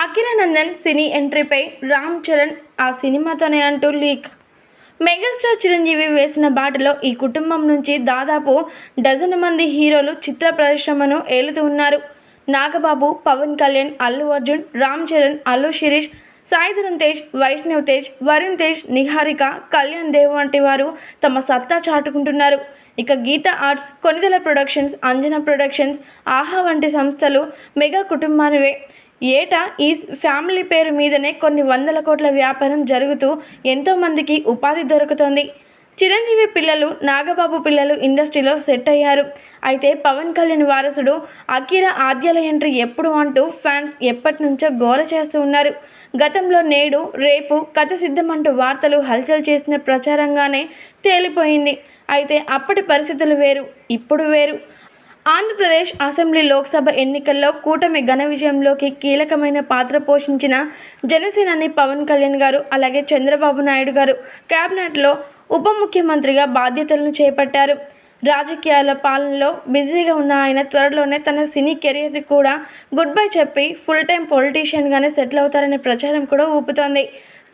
అఖిరానందన్ సినీ ఎంట్రీపై రామ్ చరణ్ ఆ సినిమాతోనే అంటూ లీక్. మెగాస్టార్ చిరంజీవి వేసిన బాటలో ఈ కుటుంబం నుంచి దాదాపు డజను మంది హీరోలు చిత్ర పరిశ్రమను ఏలుతూ ఉన్నారు. నాగబాబు పవన్ కళ్యాణ్ అల్లు అర్జున్ రామ్ చరణ్ అల్లు శిరీష్ సాయిధరన్ తేజ్ వైష్ణవ్ తేజ్ వరుణ్ తేజ్ నిహారిక కళ్యాణ్ దేవ్ వంటి వారు తమ సత్తా చాటుకుంటున్నారు. ఇక Geetha arts Konidela productions Anjana productions Aha వంటి సంస్థలు మెగా కుటుంబానివే. ఏటా ఈ ఫ్యామిలీ పేరు మీదనే కొన్ని వందల కోట్ల వ్యాపారం జరుగుతూ ఎంతోమందికి ఉపాధి దొరుకుతోంది. చిరంజీవి పిల్లలు నాగబాబు పిల్లలు ఇండస్ట్రీలో సెట్ అయ్యారు. అయితే పవన్ కళ్యాణ్ వారసుడు అఖిర ఆద్యాల ఎంట్రీ ఎప్పుడు అంటూ ఫ్యాన్స్ ఎప్పటి నుంచో గోల చేస్తూ ఉన్నారు. గతంలో నేడు రేపు కథ సిద్ధమంటూ వార్తలు హల్చల్ చేసిన ప్రచారంగానే తేలిపోయింది. అయితే అప్పటి పరిస్థితులు వేరు ఇప్పుడు వేరు. ఆంధ్రప్రదేశ్ అసెంబ్లీ లోక్సభ ఎన్నికల్లో కూటమి ఘన విజయంలోకి కీలకమైన పాత్ర పోషించిన జనసేనాని పవన్ కళ్యాణ్ గారు అలాగే చంద్రబాబు నాయుడు గారు కేబినెట్లో ఉప ముఖ్యమంత్రిగా బాధ్యతలను చేపట్టారు. రాజకీయాల పాలనలో బిజీగా ఉన్న ఆయన త్వరలోనే తన సినీ కెరీర్ని కూడా గుడ్ బై చెప్పి ఫుల్ టైం పొలిటీషియన్గానే సెటిల్ అవుతారనే ప్రచారం కూడా ఊపుతోంది.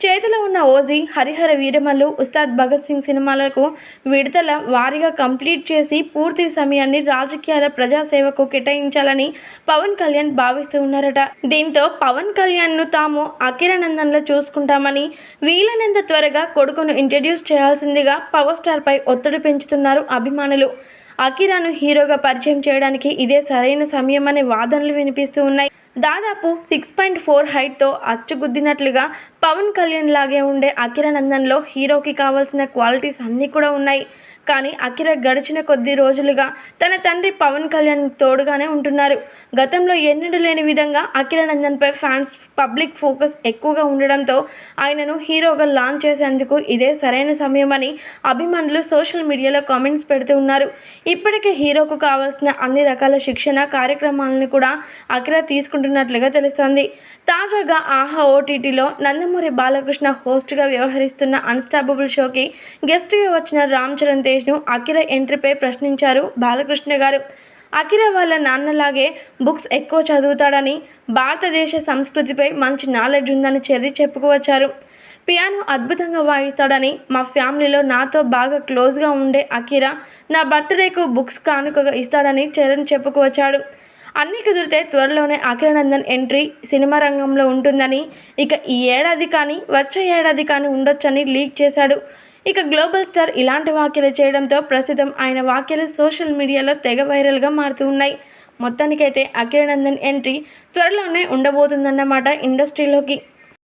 చేతిలో ఉన్న ఓజీ హరిహర వీరమల్లు ఉస్తాద్ భగత్ సింగ్ సినిమాలకు విడుదల వారీగా కంప్లీట్ చేసి పూర్తి సమయాన్ని రాజకీయాల ప్రజాసేవకు కేటాయించాలని పవన్ కళ్యాణ్ భావిస్తూ ఉన్నారట. దీంతో పవన్ కళ్యాణ్ను తాము అఖిరానందన్లో చూసుకుంటామని వీలైనంత త్వరగా కొడుకును ఇంట్రడ్యూస్ చేయాల్సిందిగా పవర్ స్టార్పై ఒత్తిడి పెంచుతున్నారు అభిమానులు. అకిరాను హీరోగా పరిచయం చేయడానికి ఇదే సరైన సమయం అనే వాదనలు వినిపిస్తూ ఉన్నాయి. దాదాపు సిక్స్ పాయింట్ ఫోర్ హైట్తో అచ్చుగుద్దినట్లుగా పవన్ కళ్యాణ్ లాగే ఉండే అకిరానందన్లో హీరోకి కావాల్సిన క్వాలిటీస్ అన్నీ కూడా ఉన్నాయి. కానీ అఖిర గడిచిన కొద్ది రోజులుగా తన తండ్రి పవన్ కళ్యాణ్ తోడుగానే ఉంటున్నారు. గతంలో ఎన్నడూ లేని విధంగా అఖిరానందన్పై ఫ్యాన్స్ పబ్లిక్ ఫోకస్ ఎక్కువగా ఉండడంతో ఆయనను హీరోగా లాంచ్ చేసేందుకు ఇదే సరైన సమయమని అభిమానులు సోషల్ మీడియాలో కామెంట్స్ పెడుతూ ఉన్నారు. ఇప్పటికే హీరోకు కావాల్సిన అన్ని రకాల శిక్షణ కార్యక్రమాలను కూడా అఖిల తీసుకుంటున్నట్లుగా తెలుస్తోంది. తాజాగా ఆహా ఓటీటీలో నందమూరి బాలకృష్ణ హోస్ట్గా వ్యవహరిస్తున్న అన్స్టాపబుల్ షోకి గెస్ట్గా వచ్చిన రామ్ చరణ్ తేజ్ను అఖిల ఎంట్రీపై ప్రశ్నించారు బాలకృష్ణ గారు. అఖిల వాళ్ళ నాన్నలాగే బుక్స్ ఎక్కువ చదువుతాడని భారతదేశ సంస్కృతిపై మంచి నాలెడ్జ్ ఉందని చెర్రి చెప్పుకువచ్చారు పియానో అద్భుతంగా వాయిస్తాడని మా ఫ్యామిలీలో నాతో బాగా క్లోజ్గా ఉండే అకిరా నా బర్త్డేకు బుక్స్ కానుకగా ఇస్తాడని చరణ్ చెప్పుకువచ్చాడు. అన్నీ కుదిరితే త్వరలోనే అఖిరానందన్ ఎంట్రీ సినిమా రంగంలో ఉంటుందని ఇక ఈ ఏడాది కానీ వచ్చే ఏడాది కానీ ఉండొచ్చని లీక్ చేశాడు. ఇక గ్లోబల్ స్టార్ ఇలాంటి వ్యాఖ్యలు చేయడంతో ప్రస్తుతం ఆయన వ్యాఖ్యలు సోషల్ మీడియాలో తెగ వైరల్గా మారుతూ ఉన్నాయి. మొత్తానికైతే అఖిరానందన్ ఎంట్రీ త్వరలోనే ఉండబోతుందన్నమాట ఇండస్ట్రీలోకి.